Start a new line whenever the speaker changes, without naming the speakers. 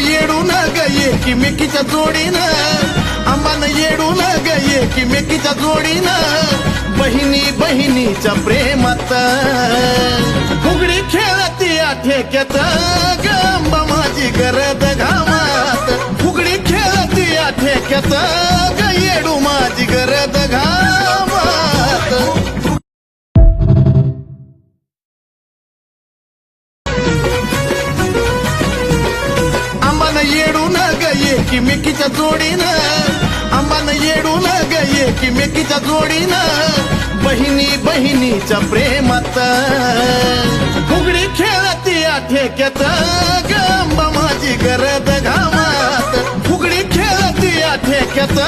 येडू येडून ग एकीमेकीच्या जोडीनं. आंबानं येडून ग एकीमेकीच्या जोडीनं. बहिणी बहिणीच्या प्रेमात. फुगडी खेळती या ठेक्यात. गंबा माझी गरद घामात. फुगडी खेळती या ठेक्यात. ग येडू माझी गरद घामात. एकीमेकीच्या जोडीनं आंबानं येडून ग एकीमेकीच्या जोडीनं बहिणी बहिणीच्या प्रेमात. फुगडी खेळती या ठेक्यात गंबा माझी गरज घामात. फुगडी खेळती या ठेक्यात